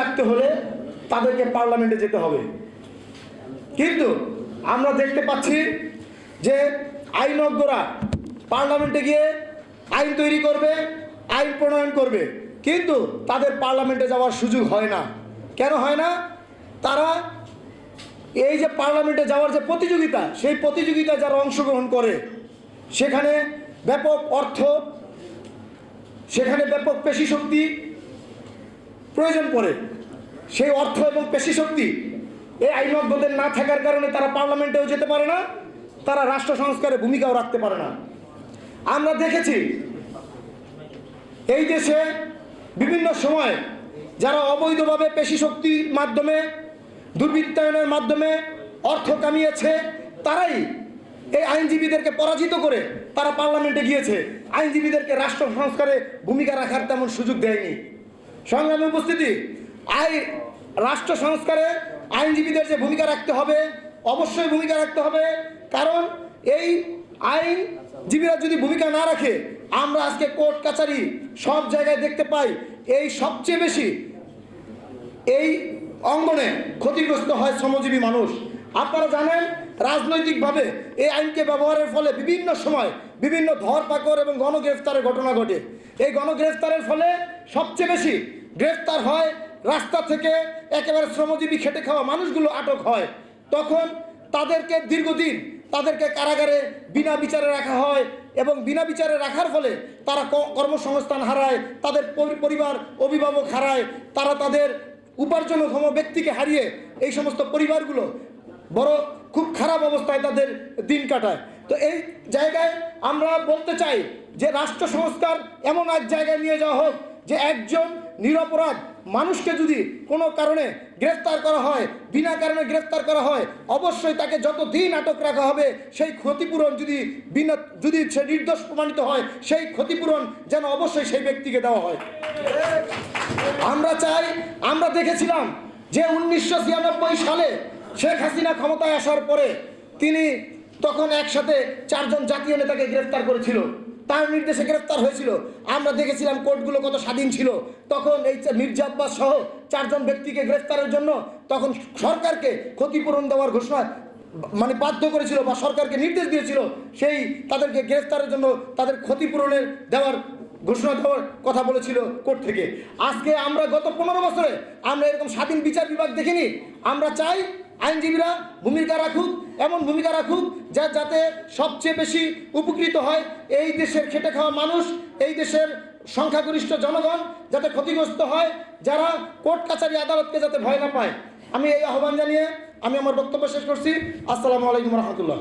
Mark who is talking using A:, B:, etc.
A: রাখতে হলে তাদেরকে পার্লামেন্টে যেতে হবে। কিন্তু আমরা দেখতে পাচ্ছি যে আইনজ্ঞরা পার্লামেন্টে গিয়ে আইন তৈরি করবে, আইন প্রণয়ন করবে। কিন্তু তাদের পার্লামেন্টে যাওয়ার সুযোগ হয় না। কেন হয় না? তারা এই যে পার্লামেন্টে যাওয়ার যে প্রতিযোগিতা, সেই প্রতিযোগিতায় যারা অংশগ্রহণ করে, সেখানে ব্যাপক অর্থ, সেখানে ব্যাপক পেশি শক্তি প্রয়োজন পড়ে। সেই অর্থ এবং পেশি শক্তি, এই আইনজ্ঞদের না থাকার কারণে তারা পার্লামেন্টেও যেতে পারে না, তারা রাষ্ট্র সংস্কারে ভূমিকাও রাখতে পারে না। আমরা দেখেছি, এই দেশে বিভিন্ন সময় যারা অবৈধভাবে পেশি শক্তির মাধ্যমে, দুর্বৃত্তায়নের মাধ্যমে অর্থ কামিয়েছে, তারাই এই আইনজীবীদেরকে পরাজিত করে তারা পার্লামেন্টে গিয়েছে। আইনজীবীদেরকে রাষ্ট্র সংস্কারে ভূমিকা রাখার তেমন সুযোগ দেয়নি। সংগ্রামী উপস্থিতি আই, রাষ্ট্র সংস্কারে আইনজীবীদের যে ভূমিকা রাখতে হবে, অবশ্যই ভূমিকা রাখতে হবে। কারণ এই আইনজীবীরা যদি ভূমিকা না রাখে, আমরা আজকে কোর্ট কাছারি সব জায়গায় দেখতে পাই, এই সবচেয়ে বেশি এই অঙ্গনে ক্ষতিগ্রস্ত হয় শ্রমজীবী মানুষ। আপনারা জানেন, রাজনৈতিকভাবে এই আইনকে ব্যবহারের ফলে বিভিন্ন সময় বিভিন্ন ধরপাকড় এবং গণগ্রেফতারের ঘটনা ঘটে। এই গণগ্রেফতারের ফলে সবচেয়ে বেশি গ্রেফতার হয় রাস্তা থেকে একেবারে শ্রমজীবী খেটে খাওয়া মানুষগুলো আটক হয়। তখন তাদেরকে দীর্ঘদিন তাদেরকে কারাগারে বিনা বিচারে রাখা হয় এবং বিনা বিচারে রাখার ফলে তারা কর্মসংস্থান হারায়, তাদের পরি- পরিবার অভিভাবক হারায়, তারা তাদের উপার্জনক্ষম ব্যক্তিকে হারিয়ে এই সমস্ত পরিবারগুলো বড় খুব খারাপ অবস্থায় তাদের দিন কাটায়। তো এই জায়গায় আমরা বলতে চাই যে রাষ্ট্র সংস্কার এমন এক জায়গায় নিয়ে যাওয়া হোক যে একজন নিরপরাধ মানুষকে যদি কোনো কারণে গ্রেফতার করা হয়, বিনা কারণে গ্রেফতার করা হয়, অবশ্যই তাকে যত দিন আটক রাখা হবে, সেই ক্ষতিপূরণ যদি বিনা, যদি সে নির্দোষ প্রমাণিত হয়, সেই ক্ষতিপূরণ যেন অবশ্যই সেই ব্যক্তিকে দেওয়া হয়। আমরা চাই, আমরা দেখেছিলাম যে উনিশশো ছিয়ানব্বই সালে শেখ হাসিনা ক্ষমতায় আসার পরে তিনি তখন একসাথে চারজন জাতীয় নেতাকে গ্রেফতার করেছিল। তার নির্দেশে গ্রেফতার হয়েছিল। আমরা দেখেছিলাম কোর্টগুলো কত স্বাধীন ছিল। তখন এই মির্জা আব্বাস সহ চারজন ব্যক্তিকে গ্রেফতারের জন্য তখন সরকারকে ক্ষতিপূরণ দেওয়ার ঘোষণা মানে বাধ্য করেছিল বা সরকারকে নির্দেশ দিয়েছিল সেই তাদেরকে গ্রেফতারের জন্য তাদের ক্ষতিপূরণের দেওয়ার ঘোষণা দেওয়ার কথা বলেছিল কোর্ট থেকে। আজকে আমরা গত পনেরো বছরে আমরা এরকম স্বাধীন বিচার বিভাগ দেখিনি। আমরা চাই আইনজীবীরা ভূমিকা রাখুক এমন ভূমিকা রাখুক যা যাতে সবচেয়ে বেশি উপকৃত হয় এই দেশের খেটে খাওয়া মানুষ, এই দেশের সংখ্যাগরিষ্ঠ জনগণ যাতে ক্ষতিগ্রস্ত হয়, যারা কোর্ট কাছারি আদালতকে যাতে ভয় না পায়। আমি এই আহ্বান জানিয়ে আমি আমার বক্তব্য শেষ করছি। আসসালামু আলাইকুম রহমতুল্লাহ।